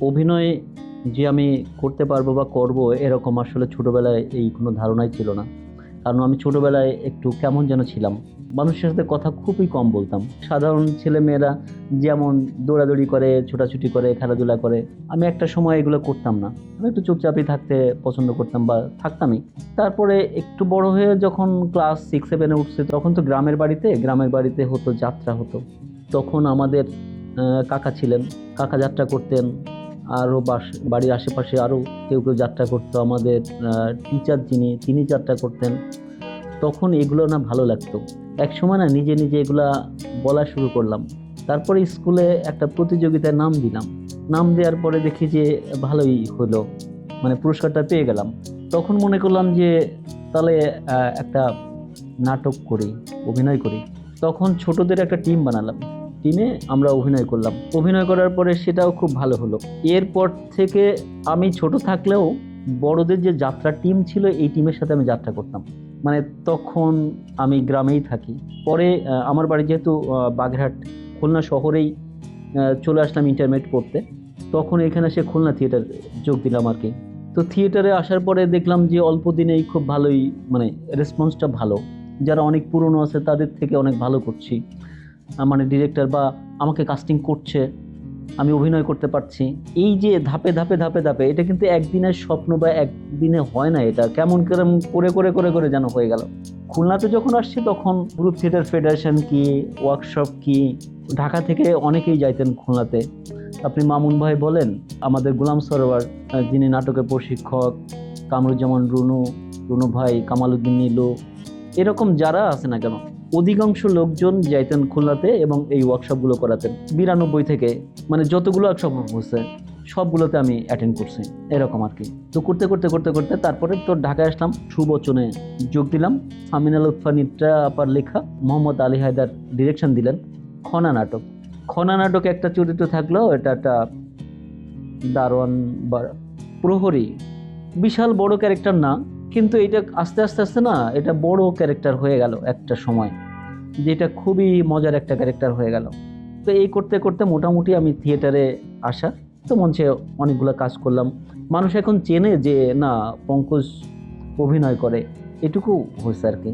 অভিনয় যে আমি করতে পারব বা করব এরকম আসলে ছোটোবেলায় এই কোনো ধারণাই ছিল না। কারণ আমি ছোটোবেলায় একটু কেমন যেন ছিলাম। মানুষের সাথে কথা খুবই কম বলতাম। সাধারণ ছেলেমেয়েরা যেমন দৌড়াদৌড়ি করে, ছোটাছুটি করে, খেলাধুলা করে, আমি একটা সময় এগুলো করতাম না। আমি একটু চুপচাপই থাকতে পছন্দ করতাম বা থাকতামই। তারপরে একটু বড় হয়ে যখন ক্লাস সিক্স সেভেনে উঠছে, তখন তো গ্রামের বাড়িতে গ্রামের বাড়িতে হতো, যাত্রা হতো। তখন আমাদের কাকা ছিলেন। কাকা যাত্রা করতেন। আরও বাড়ির আশেপাশে আরও কেউ কেউ যাত্রা করতো। আমাদের টিচার যিনি, তিনি যাত্রা করতেন। তখন এগুলো না ভালো লাগতো। এক সময় না নিজে নিজে এগুলা বলা শুরু করলাম। তারপরে স্কুলে একটা প্রতিযোগিতায় নাম দিলাম। নাম দেওয়ার পরে দেখি যে ভালোই হলো। মানে পুরস্কারটা পেয়ে গেলাম। তখন মনে করলাম যে তাহলে একটা নাটক করি, অভিনয় করি। তখন ছোটদের একটা টিম বানালাম। টিমে আমরা অভিনয় করলাম। অভিনয় করার পরে সেটাও খুব ভালো হলো। এরপর থেকে আমি ছোট থাকলেও বড়দের যে যাত্রা টিম ছিল, এই টিমের সাথে আমি যাত্রা করতাম। মানে তখন আমি গ্রামেই থাকি। পরে আমার বাড়ি যেহেতু বাগেরহাট, খুলনা শহরেই চলে আসলাম ইন্টারমিডিয়েট পড়তে তখন এখানে সে খুলনা থিয়েটার যোগ দিলাম আর কি। তো থিয়েটারে আসার পরে দেখলাম যে অল্প দিনেই খুব ভালোই মানে রেসপন্সটা ভালো। যারা অনেক পুরনো আছে তাদের থেকে অনেক ভালো করছি। মানে ডিরেক্টর বা আমাকে কাস্টিং করছে, আমি অভিনয় করতে পারছি। এই যে ধাপে ধাপে ধাপে ধাপে, এটা কিন্তু একদিনের স্বপ্ন বা একদিনে হয় না এটা। কেমন কেরম করে করে করে করে যেন হয়ে গেল। খুলনাতে যখন আসছি তখন গ্রুপ থিয়েটার ফেডারেশন কি ওয়ার্কশপ কি, ঢাকা থেকে অনেকেই যাইতেন খুলনাতে। আপনি মামুন ভাই বলেন, আমাদের গোলাম সরোয়ার যিনি নাটকের প্রশিক্ষক, কামরুজ্জামান রুনু রুনু ভাই, কামালউদ্দিন নীলু, এরকম যারা আছে না কেন অধিকাংশ লোকজন যাইতেন খুলনাতে এবং এই ওয়ার্কশপগুলো করাতেন। বিরানব্বই থেকে মানে যতগুলো ওয়ার্কশপ হচ্ছে সবগুলোতে আমি অ্যাটেন্ড করছি, এরকম আর কি। তো করতে করতে করতে করতে তারপরে তো ঢাকায় আসলাম, সুবচনে যোগ দিলাম। আমিনাল উৎফানিটা আপার লেখা, মোহাম্মদ আলী হায়দার ডিরেকশন দিলেন, খনা নাটক। খনা নাটকে একটা চরিত্র থাকল এটা একটা দারোয়ান বা প্রহরী, বিশাল বড় ক্যারেক্টার না কিন্তু এটা আস্তে আস্তে আস্তে না এটা বড় ক্যারেক্টার হয়ে গেল একটা সময়, যেটা খুবই মজার একটা ক্যারেক্টার হয়ে গেল। তো এই করতে করতে মোটামুটি আমি থিয়েটারে আসা, তো মঞ্চে অনেকগুলো কাজ করলাম। মানুষ এখন চেনে যে না, পঙ্কজ অভিনয় করে, এটুকু হয়েছে আর কি।